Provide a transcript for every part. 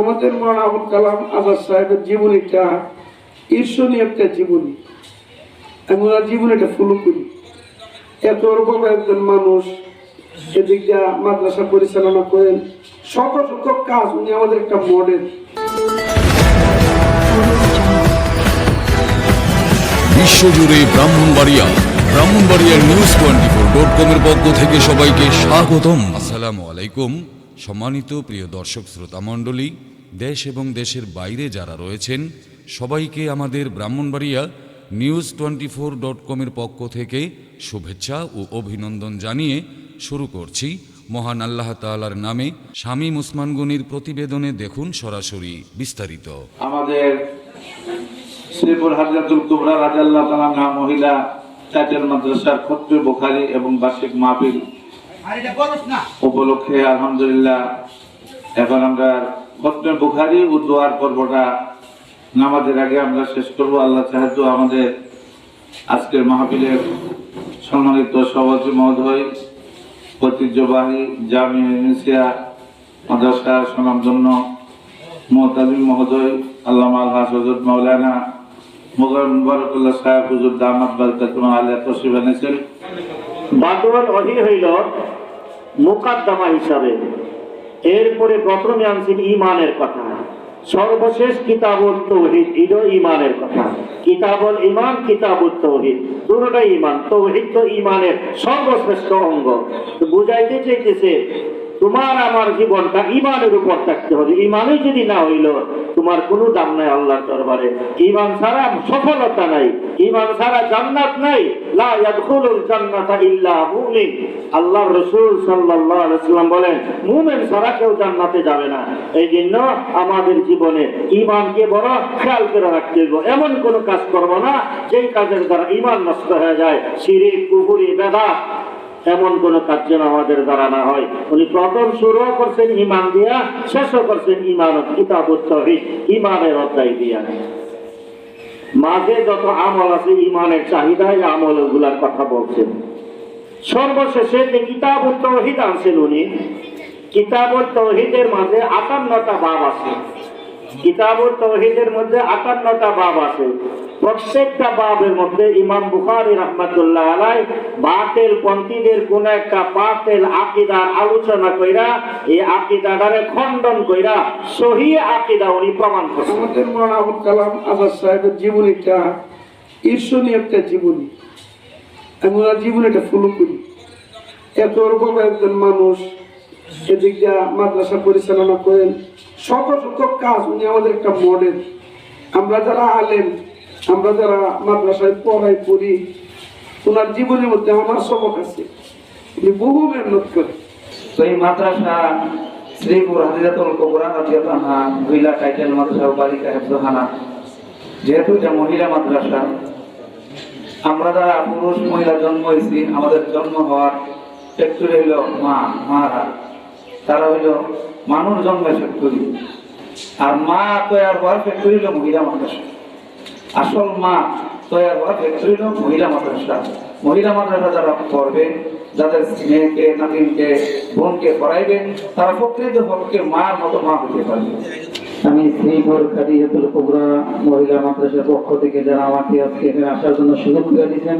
আমাদের মৌলানা আবুল কালাম আজাদ সাহেবের জীবনীটা ঈর্ষণীয় একটা জীবনী। আমি ওনার জীবনীটা ফলো করি। এত রকম একজন মানুষ এদিক দিয়ে মাদ্রাসা পরিচালনা করেন শত শত কাজ উনি আমাদের একটা মডেল বিশ্বজুড়ে ব্রাহ্মণবাড়িয়া ব্রাহ্মণবাড়িয়ার নিউজ টোয়েন্টি ফোর ডট কমের পক্ষ থেকে সবাইকে স্বাগতম। আসসালামু আলাইকুম। সম্মানিত প্রিয় দর্শক শ্রোতা মণ্ডলী দেশ এবং দেশের বাইরে যারা রয়েছেন, সবাইকে আমাদের Brahmanbaria news twenty four dot কমের পক্ষ থেকে শুভেচ্ছা ও অভিনন্দন জানিয়ে শুরু করছি। মহান আল্লাহ তাআলার নামে স্বামী ওসমান গনির প্রতিবেদনে দেখুন সরাসরি বিস্তারিত। আমাদের শ্রীপুর কুবরা রাজাল্লাহ মহিলা মাদ্রাসার খত্রি বুখারি এবং বার্ষিক মাহফিল উপলক্ষে আলহামদুলিল্লাহ এখন আমরা খত্রে বুখারি ও দোয়ার পর্বটা নামাজের আগে আমরা শেষ করব। আল্লাহ সাহায্য আমাদের আজকের মাহফিলের সম্মানিত সভাপতি মহোদয় ঐতিহ্যবাহী জামিয়া ইউনিসিয়া মাদ্রাসার সুনামধন্য মোহতামিম মহোদয় আল্লামা আলহাস হজরত মাওলানা মুগল মুবারকুল্লাহ সাহেব হুজুর দামাত বারকাতুম আলিয়া তশরিফ এনেছেন। অহি হইল মুকাদ্দামা হিসাবে। এরপরে প্রথমে আনছেন ইমানের কথা। সর্বশেষ কিতাবুল তৌহিদ ইদো ইমানের কথা। কিতাবুল ইমান কিতাবুল তৌহিদ। দুটোটাই ইমান তৌহিদ তো ইমানের সর্বশ্রেষ্ঠ অঙ্গ। বুঝাইতে চাইতেছে তোমার আমার জীবনটা ইমানের উপর থাকতে হবে। ইমানই যদি না হইল, তোমার কোনো দাম নাই আল্লাহর দরবারে। ইমান ছাড়া সফলতা নাই। ইমান ছাড়া জান্নাত নাই। সাল্লাম বলেন কেউ যাবে না। আমাদের জীবনে ইমানকে খেয়াল করে রাখতে হবে এমন কোন কাজ করব না, যেই কাজের দ্বারা ইমান নষ্ট হয়ে যায়। শিরিক, কুফরি, বেদাত এমন কোন কাজ যেন আমাদের দ্বারা না হয়। উনি প্রথম শুরু করছেন ইমান দিয়া, শেষও করছেন ইমান কিতাব ইমানের অধ্যায় দিয়া। মাঝে যত আমল আছে ইমানের চাহিদা, এই আমলগুলার কথা বলছেন। সর্বশেষে যে কিতাব তহিদ আনছেন উনি কিতাব তহিদের মাঝে আটান্নটা ভাব আছে। কিতাব তহিদের মধ্যে আটান্নটা বাব আছে। প্রত্যেকটা বাবের মধ্যে ইমাম বুখারি রহমতুল্লাহ আলাই বাতেল পন্থীদের কোন একটা বাতেল আকিদার আলোচনা কইরা, এই আকিদাটারে খণ্ডন কইরা সহি আকিদা উনি প্রমাণ করছেন। আমাদের মৌলানা আবুল কালাম আজাদ সাহেবের জীবনীটা ঈর্ষণীয় একটা জীবনী। আমি ওনার জীবনীটা ফলো করি। এত রকম একজন মানুষ এদিক দিয়ে মাদ্রাসা পরিচালনা করেন। শত শত কাজ উনি আমাদের একটা মডেল আমরা যারা আলেন আমরা যারা মাদ্রাসায় পড়াই, পড়ি, ওনার জীবনের মধ্যে আমার সবক আছে। উনি বহু মেহনত করে। তো এই মাদ্রাসা শ্রীপুর হাজিরাতুল কোবরা রাজিয়াতাহা মহিলা টাইটেল মাদ্রাসা বালিকা হেফজহানা যেহেতু এটা মহিলা মাদ্রাসা, আমরা যারা পুরুষ, মহিলা জন্ম হয়েছি, আমাদের জন্ম হওয়ার ফ্যাক্টরি হইল মা, মারা। তারা হইল মানুষ জন্মের ফ্যাক্টরি। আর মা তৈয়ার হওয়ার ফ্যাক্টরি হইল মহিলা মাদ্রাসা। আসল মা তৈয়ার হওয়ার ফ্যাক্টরি হইল মহিলা মাদ্রাসা। মহিলা মাদ্রাসা যারা পড়বে, যাদের মেয়েকে নাতিনকে, বোনকে পড়াইবে, তারা প্রকৃত পক্ষে মার মতো মা হতে পারবে। আমি শ্রীপুর খাদিজাতুল কুবরা মহিলা মাদ্রাসার পক্ষ থেকে যারা আমাকে আজকে এখানে আসার জন্য সুযোগ করে দিয়েছেন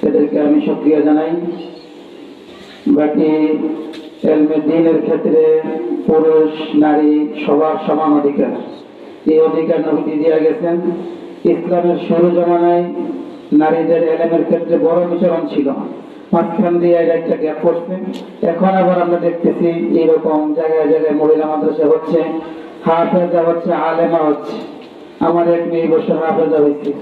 সেদেরকে আমি সক্রিয় জানাই। বাকি দিনের ক্ষেত্রে পুরুষ, নারী, সবার সমান অধিকার। এই অধিকার নবীজি দিয়ে গেছেন। ইসলামের শুরু জমানায় নারীদের এলেমের ক্ষেত্রে বড় বিচরণ ছিল। মাঝখান দিয়ে এর একটা গ্যাপ পড়ছে। এখন আবার আমরা দেখতেছি এরকম জায়গায় জায়গায় মহিলা মাদ্রাসা হচ্ছে, হাফেজা হচ্ছে, আলেমা হচ্ছে। আমার এক মেয়ে বছর হাফেজা হয়েছে।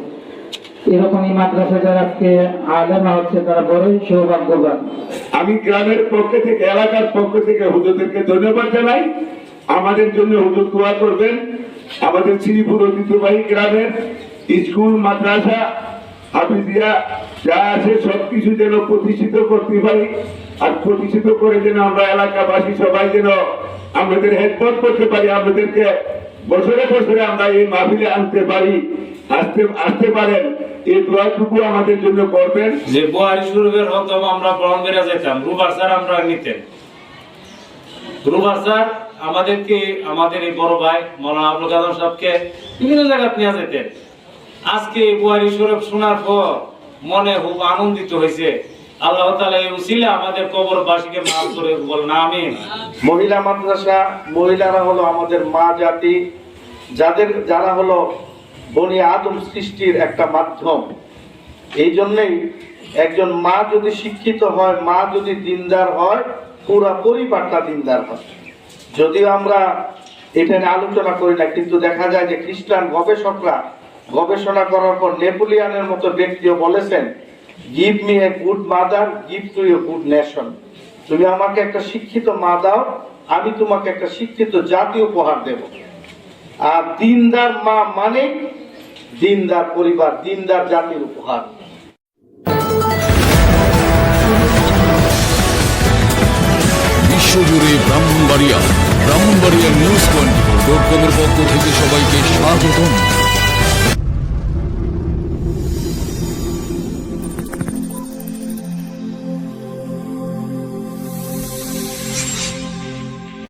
এরকমই মাদ্রাসা যারা আজকে আলেমা হচ্ছে, তারা বড়ই সৌভাগ্যবান। আমি গ্রামের পক্ষ থেকে, এলাকার পক্ষ থেকে হুজুরদেরকে ধন্যবাদ জানাই। আমাদের জন্য হুজুর দোয়া করবেন। আমাদের শ্রীপুর ঐতিহ্যবাহী গ্রামের স্কুল, মাদ্রাসা, হাফিজিয়া, যা আছে সবকিছু যেন প্রতিষ্ঠিত করতে পারি আর প্রতিষ্ঠিত করে যেন আমরা এলাকাবাসী সবাই যেন আমাদের হেল্প করতে পারি, আমাদেরকে বছরে বছরে আমরা এই মাহফিলে আনতে পারি, আসতে আসতে পারেন। এই দোয়াটুকু আমাদের জন্য করবেন। যে বুহারি শরীফের হতম আমরা গ্রহণ করে যেতাম রুবার স্যার আমরা নিতেন। গ্রুপার স্যার আমাদেরকে, আমাদের এই বড় ভাই মৌলানা আবুল কালাম সাহেবকে বিভিন্ন জায়গায় নিয়ে যেতেন আজকে বুহারি শরীফ শোনার পর মনে খুব আনন্দিত হয়েছে। আল্লাহ তালা এই উসিলে আমাদের কবরবাসীকে মাফ করে বলেন, আমিন। মহিলা মাদ্রাসা, মহিলারা হলো আমাদের মা জাতি, যাদের যারা হলো বনি আদম সৃষ্টির একটা মাধ্যম। এই জন্যেই একজন মা যদি শিক্ষিত হয়, মা যদি দিনদার হয়, পুরা পরিবারটা দিনদার হয়। যদিও আমরা এটা নিয়ে আলোচনা করি না, কিন্তু দেখা যায় যে খ্রিস্টান গবেষকরা গবেষণা করার পর নেপোলিয়ানের মতো ব্যক্তিও বলেছেন give me a good mother give to a good nation তুমি আমাকে একটা শিক্ষিত মা দাও, আমি তোমাকে একটা শিক্ষিত জাতি উপহার দেব। আর দিনদার মা মানে দিনদার পরিবার, দিনদার জাতির উপহার। বিশ্বজুড়ে Brahmanbaria Brahmanbaria news twenty four dot কমের পক্ষ থেকে সবাইকে স্বাগতম।